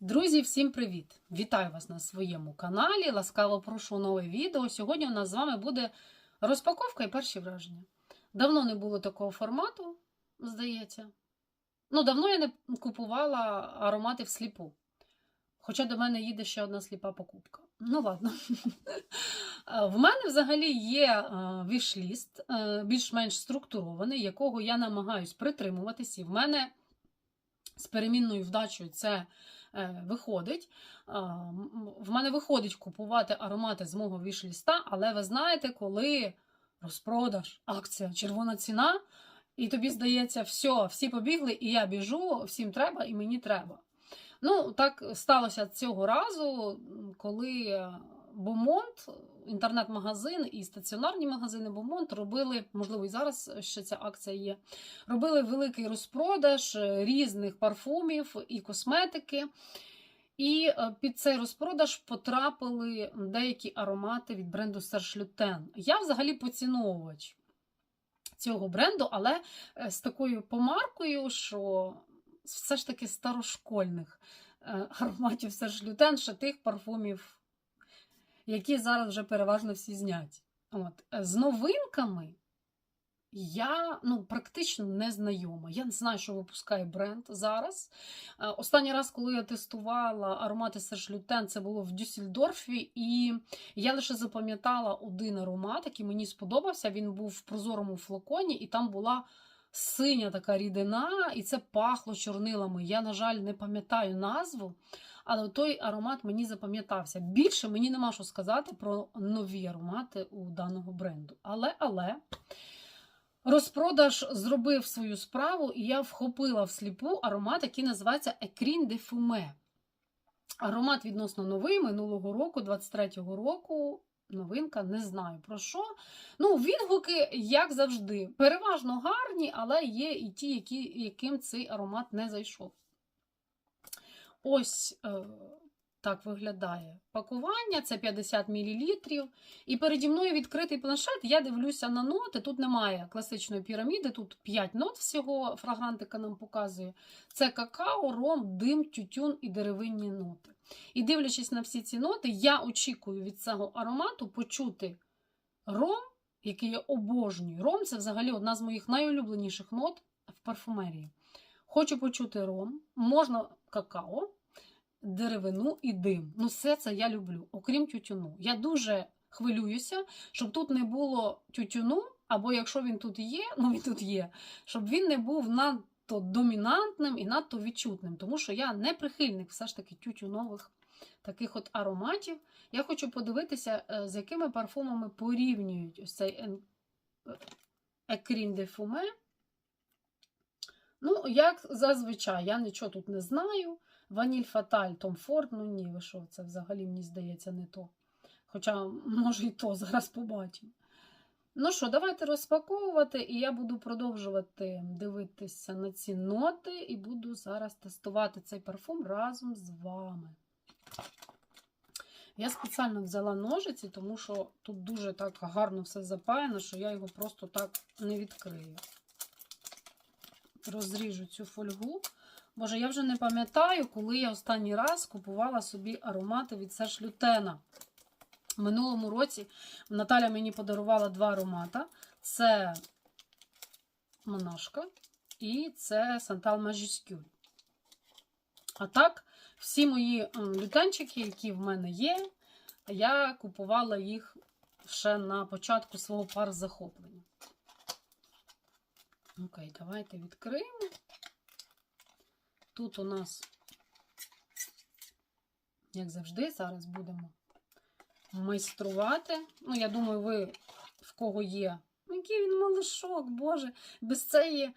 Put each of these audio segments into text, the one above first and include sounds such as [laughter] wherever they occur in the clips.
Друзі, всім привіт! Вітаю вас на своєму каналі. Ласкаво прошу нове відео. Сьогодні у нас з вами буде розпаковка і перші враження. Давно не було такого формату, здається. Ну, давно я не купувала аромати всліпу. Хоча до мене їде ще одна сліпа покупка. Ну, ладно. [laughs] В мене взагалі є е, вішліст, е, більш-менш структурований, якого я намагаюсь притримуватись. І в мене з перемінною вдачею це виходить. В мене виходить купувати аромати з мого вішліста, але ви знаєте, коли розпродаж, акція, червона ціна, і тобі здається, все, всі побігли, і я біжу, всім треба, і мені треба. Ну, так сталося цього разу, коли Бомонт, інтернет-магазин і стаціонарні магазини Бомонт робили, можливо, і зараз ще ця акція є, робили великий розпродаж е, різних парфумів і косметики. І е, під цей розпродаж потрапили деякі аромати від бренду Serge Lutens. Я взагалі поціновувач цього бренду, але е, з такою помаркою, що все ж таки старошкольних [laughs] ароматів Serge Lutens, ще тих парфумів, які зараз вже переважно всі зняті. От. е, З новинками я ну, практично не знайома. Я не знаю, що випускає бренд зараз. Е, Останній раз, коли я тестувала аромати Serge Lutens, це було в Дюссельдорфі, і я лише запам'ятала один аромат, який мені сподобався. Він був в прозорому флаконі, і там була синя така рідина, і це пахло чорнилами. Я, на жаль, не пам'ятаю назву. Але той аромат мені запам'ятався. Більше мені нема що сказати про нові аромати у даного бренду. Але, але розпродаж зробив свою справу, і я вхопила всліпу аромат, який називається Екрін де Фуме. Аромат відносно новий минулого року, 23-го року. Новинка, не знаю про що. Ну, відгуки, як завжди, переважно гарні, але є і ті, які, яким цей аромат не зайшов. Ось е, так виглядає пакування, це 50 мл. І переді мною відкритий планшет. Я дивлюся на ноти. Тут немає класичної піраміди, тут 5 нот всього. Фрагрантика нам показує. Це какао, ром, дим, тютюн і деревинні ноти. І дивлячись на всі ці ноти, я очікую від цього аромату почути ром, який я обожнюю. Ром це взагалі одна з моїх найулюбленіших нот в парфумерії. Хочу почути ром, можна какао, деревину і дим. Ну, все це я люблю, окрім тютюну. Я дуже хвилююся, щоб тут не було тютюну, або якщо він тут є, [laughs] ну він тут є, щоб він не був надто домінантним і надто відчутним, тому що я не прихильник все ж таки тютюнових таких от ароматів. Я хочу подивитися, е, з якими парфумами порівнюють ось цей Екрін де Фуме. Ну, як зазвичай, я нічого тут не знаю. Ваніль Фаталь, Том Форд, ну ні, ви що, це взагалі, мені здається, не то. Хоча, може, і то зараз побачимо. Ну що, давайте розпаковувати, і я буду продовжувати дивитися на ці ноти, і буду зараз тестувати цей парфум разом з вами. Я спеціально взяла ножиці, тому що тут дуже так гарно все запаяно, що я його просто так не відкрию. Розріжу цю фольгу. Боже, я вже не пам'ятаю, коли я останній раз купувала собі аромати від Серж Лютена. В минулому році Наталя мені подарувала два аромата. Це Монашка і це Сантал Majuscule. А так, всі мої лютенчики, які в мене є, я купувала їх ще на початку свого пар захоплення. Окей, давайте відкриємо. Тут у нас, як завжди, зараз будемо майструвати. Ну, я думаю, ви в кого є. Ну, Який він малишок, Боже, без цієї.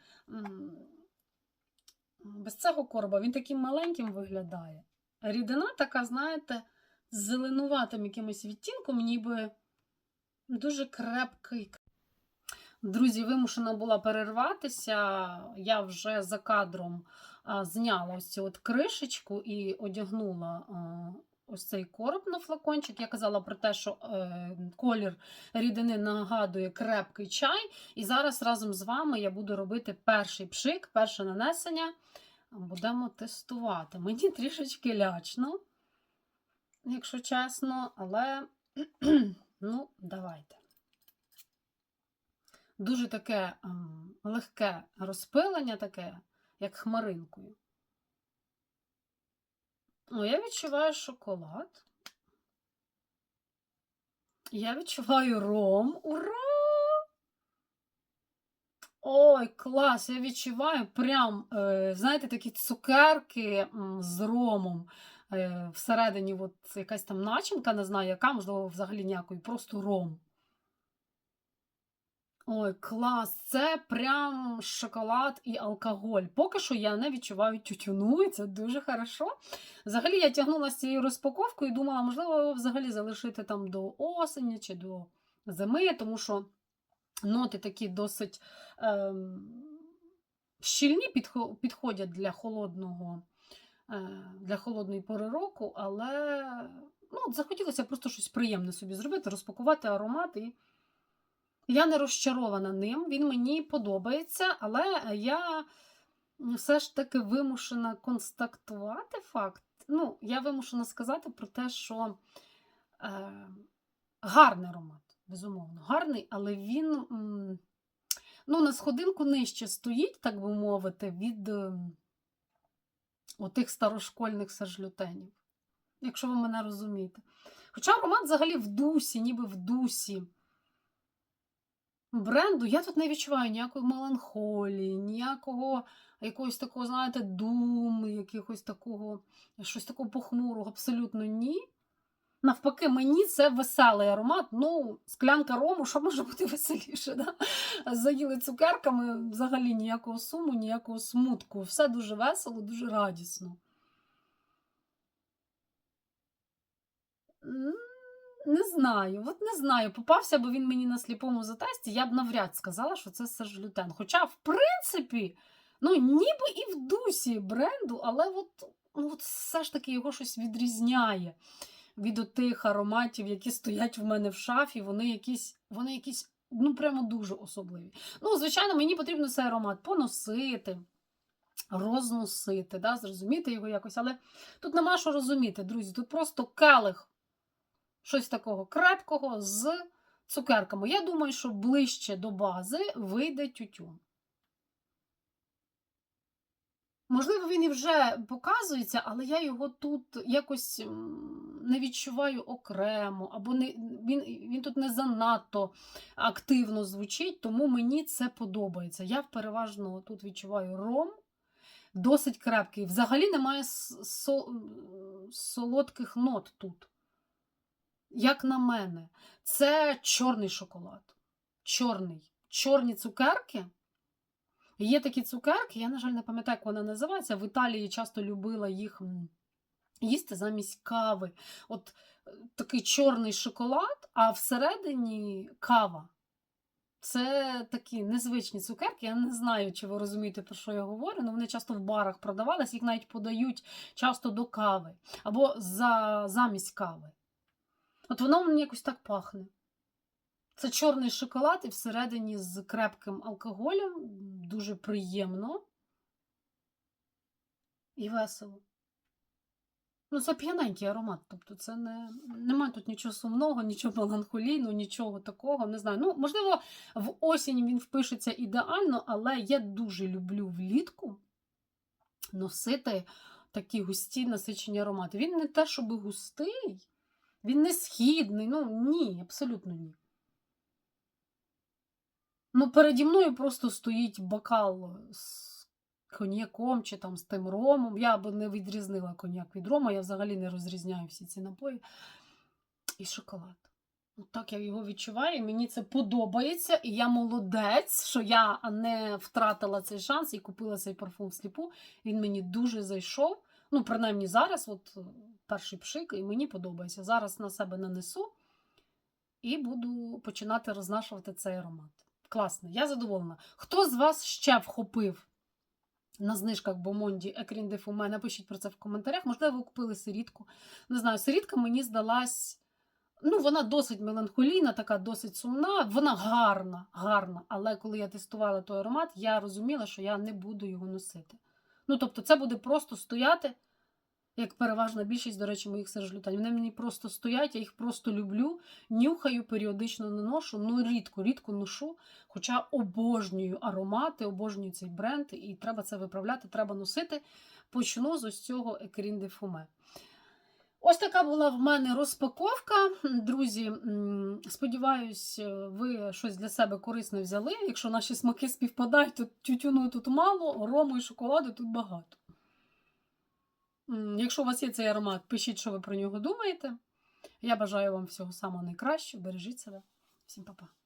Без цього короба він таким маленьким виглядає. Рідина така, знаєте, з зеленуватим якимось відтінком, ніби дуже крепкий. Друзі, вимушена була перерватися. Я вже за кадром зняла ось цю от кришечку і одягнула ось цей короб на флакончик. Я казала про те, що е, колір рідини нагадує крепкий чай. І зараз разом з вами я буду робити перший пшик, перше нанесення будемо тестувати. Мені трішечки лячно, якщо чесно, але [clears throat] ну, давайте. Дуже таке ем, легке розпилення, таке, як хмаринкою. О, я відчуваю шоколад. Я відчуваю ром. Ура! Ой, клас! Я відчуваю прям, е, знаєте, такі цукерки з ромом. Е, всередині от якась там начинка, не знаю, яка, можливо, взагалі ніякої, просто ром. Ой, клас! Це прям шоколад і алкоголь. Поки що я не відчуваю тютюну, і це дуже хорошо. Взагалі я тягнулася з цією розпаковкою і думала, можливо, його взагалі залишити там до осені чи до зими, тому що ноти такі досить ем, щільні підходять для холодного, е, для холодної пори року, але ну, захотілося просто щось приємне собі зробити, розпакувати аромат і. Я не розчарована ним, він мені подобається, але я все ж таки вимушена констатувати факт. Ну, я вимушена сказати про те, що е, гарний аромат, безумовно, гарний, але він ну, на сходинку нижче стоїть, так би мовити, від е, отих старошкольних сажлютенів, якщо ви мене розумієте. Хоча аромат взагалі в дусі, ніби в дусі бренду я тут не відчуваю ніякої меланхолії, ніякого якогось такого, знаєте, думу, якихось такого, щось такого похмурого, абсолютно ні. Навпаки, мені це веселий аромат. Ну, склянка рому, що може бути [laughs] веселіше? Да? Заїли цукерками, взагалі ніякого суму, ніякого смутку. Все дуже весело, дуже радісно. Не знаю, от не знаю. Попався би він мені на сліпому затесті, я б навряд сказала, що це сержлютен. Хоча, в принципі, ну, ніби і в дусі бренду, але от, ну, от все ж таки його щось відрізняє від отих ароматів, які стоять в мене в шафі. Вони якісь, вони якісь, ну, прямо дуже особливі. Ну, звичайно, мені потрібно цей аромат поносити. Розносити, да, зрозуміти його якось, але тут нема що розуміти, друзі. Тут просто келих щось такого крепкого з цукерками. Я думаю, що ближче до бази вийде тютюн. Можливо, він і вже показується, але я його тут якось не відчуваю окремо, або не, він, він тут не занадто активно звучить, тому мені це подобається. Я переважно тут відчуваю ром, досить крепкий. Взагалі немає солодких нот тут як на мене, це чорний шоколад. Чорний. Чорні цукерки. Є такі цукерки, я, на жаль, не пам'ятаю, як вона називається. В Італії часто любила їх їсти замість кави. От е, такий чорний шоколад, а всередині кава. Це такі незвичні цукерки. Я не знаю, чи ви розумієте, про що я говорю, але вони часто в барах продавались, їх навіть подають часто до кави або за, замість кави. От воно мені якось так пахне. Це чорний шоколад і всередині з крепким алкоголем. Дуже приємно і весело. Ну, це п'яненький аромат. Тобто, це не немає тут нічого сумного, нічого меланхолійного, нічого такого. Не знаю. Ну, можливо, в осінь він впишеться ідеально, але я дуже люблю влітку носити такі густі насичені аромати. Він не те, щоб густий. Він не східний, ну ні, абсолютно ні. Ну, переді мною просто стоїть бокал з коньяком чи там з тим ромом. Я би не відрізнила коньяк від рома, я взагалі не розрізняю всі ці напої. І шоколад. От так я його відчуваю, і мені це подобається, і я молодець, що я не втратила цей шанс і купила цей парфум всліпу. Він мені дуже зайшов. Ну, принаймні зараз, от перший пшик, і мені подобається. Зараз на себе нанесу і буду починати рознашувати цей аромат. Класно, я задоволена. Хто з вас ще вхопив на знижках Бомонді Екрін де Фуме? Напишіть про це в коментарях. Можливо, ви купили сирітку. Не знаю, сирітка мені здалась. Ну, вона досить меланхолійна, така досить сумна. Вона гарна, гарна. Але коли я тестувала той аромат, я розуміла, що я не буду його носити. Ну, тобто, це буде просто стояти, як переважна більшість, до речі, моїх сержлютань. Вони мені просто стоять, я їх просто люблю, нюхаю, періодично наношу, ну рідко, рідко ношу. Хоча обожнюю аромати, обожнюю цей бренд, і треба це виправляти, треба носити. Почну з ось цього Екрін де Фуме. Ось така була в мене розпаковка. Друзі, сподіваюсь, ви щось для себе корисне взяли. Якщо наші смаки співпадають, то тютюну тут мало, рому і шоколаду тут багато. Якщо у вас є цей аромат, пишіть, що ви про нього думаєте. Я бажаю вам всього самого найкращого. Бережіть себе. Всім па-па.